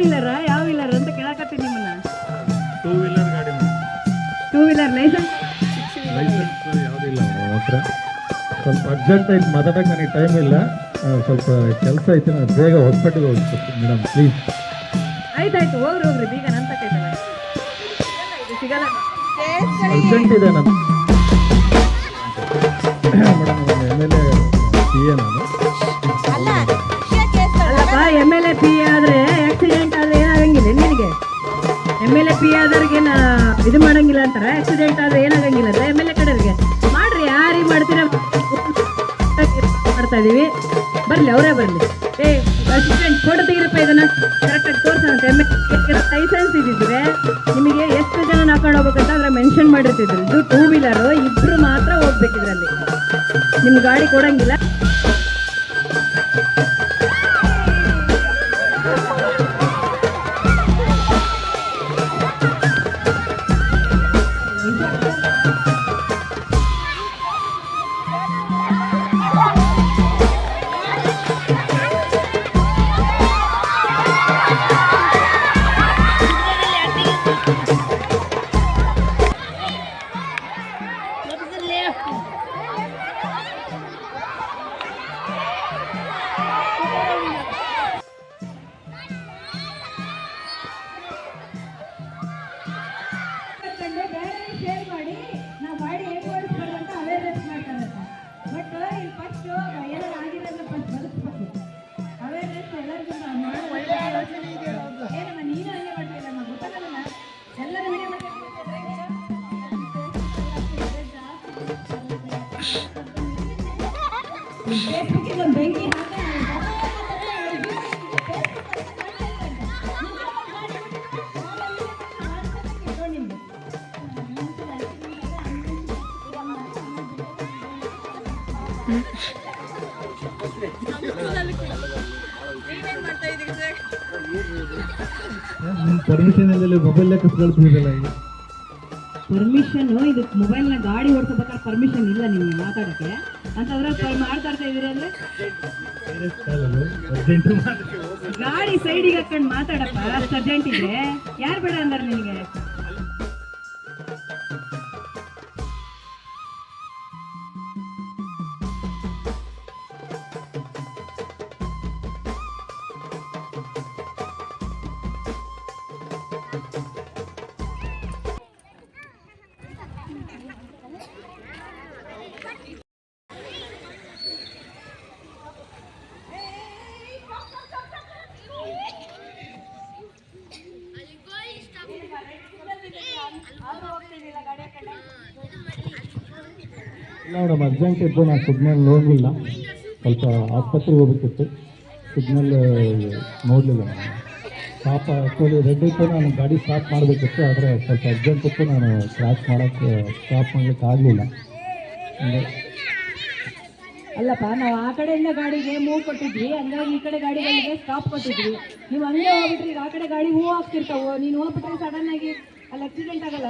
Wheeler ಯಾವ wheeler ಅಂತ ಕೇಳಕತ್ತೀನಿ ನಿಮ್ಮನ್ನ? ಟೂ ವೀಲರ್ ಗಾಡಿ ಟೂ ವೀಲರ್ ಲೈಸೆನ್ಸ್ ಲೈಸೆನ್ಸ್ ಯಾವುದಿಲ್ಲ ಹತ್ರ. ಸ್ವಲ್ಪ ಅರ್ಜೆಂಟ್ ಆಯ್ತು ಮಾತಾಡಕ್ಕೆ ನನಗೆ ಟೈಮ್ ಇಲ್ಲ. ಸ್ವಲ್ಪ ಕೆಲಸ ಐತೆ ನಾನು ಬೇಗ ಹೊಸಪೇಟೆಗೆ ಹೋಗ್ಬೇಕು ಮೇಡಮ್ ಪ್ಲೀಸ್ ಆಯ್ತಾಯ್ತು ಹೋಗ್ರಿ ಹೋಗ್ರಿ ಬೀಗ ನನ್ನ ತಕ್ಕೈತಲ್ಲ ಸಿಗಲ್ಲ. ಅರ್ಜೆಂಟ್ ಇದೆ ನಾನು madam M L A P A ನಾನು. M L A P A ಆದರೆ ಎಂ ಪಿ ಆದವ್ರಿಗೆ ಇದು ಮಾಡಂಗಿಲ್ಲ ಅಂತಾರ? ಆಕ್ಸಿಡೆಂಟ್ ಆದ್ರೆ ಏನಾಗಂಗಿಲ್ಲ ಎಂ ಎಲ್ ಮಾಡ್ರಿ ಯಾರಿಗೆ ಮಾಡ್ತೀರಾ? ಮಾಡ್ತಾ ಇದೀವಿ. ಬರ್ಲಿ, ಅವರೇ ಬರ್ಲಿ. ಏ ಅಸಿಸ್ಟೆಂಟ್ ಫೋಟೋ ತೆಗಿರಪ್ಪ ಇದನ್ನ. ಕರೆಕ್ಟಾಗಿ ತೋರ್ಸಂತೆ. ಎಂ ಎಲ್ ಲೈಸೆನ್ಸ್ ಇದ್ದಿದ್ರೆ ನಿಮಗೆ ಎಷ್ಟು ಜನ ಹಾಕೊಂಡು ಹೋಗ್ಬೇಕಂತ ಅದ್ರ ಮೆನ್ಷನ್ ಮಾಡಿರ್ತಿದ್ರು. ಇದು ಟೂ ವೀಲರು ಇಬ್ರು ಮಾತ್ರ ಹೋಗ್ಬೇಕಿದ್ರಲ್ಲಿ ನಿಮ್ ಗಾಡಿ ಕೊಡಂಗಿಲ್ಲ. ಫೇಸ್ಬುಕ್ಕಿಗೆ ಒಂದು ಬೆಂಕಿ ನಿಮ್ಮ ಪರ್ಮಿಷನ್ ಅಲ್ಲಿ ಮೊಬೈಲ್ ಕಳ್ಸ್ಕೊಳ್ತಿದ್ದಲ್ಲ ಈಗ ಪರ್ಮಿಷನ್ ಇದು ಮೊಬೈಲ್ನ ಗಾಡಿ ಓಡಿಸ್ಬೇಕಾದ್ರೆ ಪರ್ಮಿಷನ್ ಇಲ್ಲ ನಿಮಗೆ ಮಾತಾಡಕ್ಕೆ. ಅಂತಂದ್ರೆ ಮಾತಾಡ್ತಾ ಇದೀರಿ ಅಂದ್ರೆ? ಗಾಡಿ ಸೈಡಿಗೆ ಹಾಕೊಂಡು ಮಾತಾಡಪ್ಪ, ಅಷ್ಟು ಅರ್ಜೆಂಟ್ ಇದೆ. ಯಾರು ಬೇಡ ಅಂದ್ರೆ ನಿನಗೆ ಮೇಡಮ್ ಅರ್ಜೆಂಟ್ ಇದ್ದು ನಾನು ಸಿಗ್ನಲ್ ನೋಡಲಿಲ್ಲ. ಸ್ವಲ್ಪ ಆಸ್ಪತ್ರೆಗೆ ಹೋಗ್ಬೇಕಿತ್ತು. ಸಿಗ್ನಲ್ ನೋಡಲಿಲ್ಲ ನಾನು. ಸ್ಟಾಪ್ ಆ್ಯಕ್ಚುಲಿ ರೆಡ್ ಇತ್ತು, ನಾನು ಗಾಡಿ ಸ್ಟಾಪ್ ಮಾಡಬೇಕಿತ್ತು, ಆದರೆ ಸ್ವಲ್ಪ ಅರ್ಜೆಂಟ್ ಇತ್ತು, ನಾನು ಕ್ರಾಶ್ ಮಾಡೋಕ್ಕೆ ಸ್ಟಾಪ್ ಮಾಡಲಿಕ್ಕೆ ಆಗಲಿಲ್ಲ. ಅಲ್ಲಪ್ಪ, ನಾವು ಆ ಕಡೆಯಿಂದ ಗಾಡಿಗೆ ಮೂವ್ ಕೊಟ್ಟಿದ್ವಿ, ಹಂಗಾಗಿ ಈ ಕಡೆ ಗಾಡಿಗಳಿಗೆ ಸ್ಟಾಪ್ ಕೊಟ್ಟಿದ್ವಿ. ನೀವು ಹಂಗೆ ಹೋಗ್ಬಿಟ್ರಿ ಈಗ ಆ ಕಡೆ ಗಾಡಿ ಹೂ ಹಾಕ್ತಿರ್ತಾವು ನೀನು ಹೋಗ್ಬಿಟ್ರೆ ಸಡನ್ ಆಗಿ ಅಲ್ಲಿ ಆಕ್ಸಿಡೆಂಟ್ ಆಗಲ್ಲ?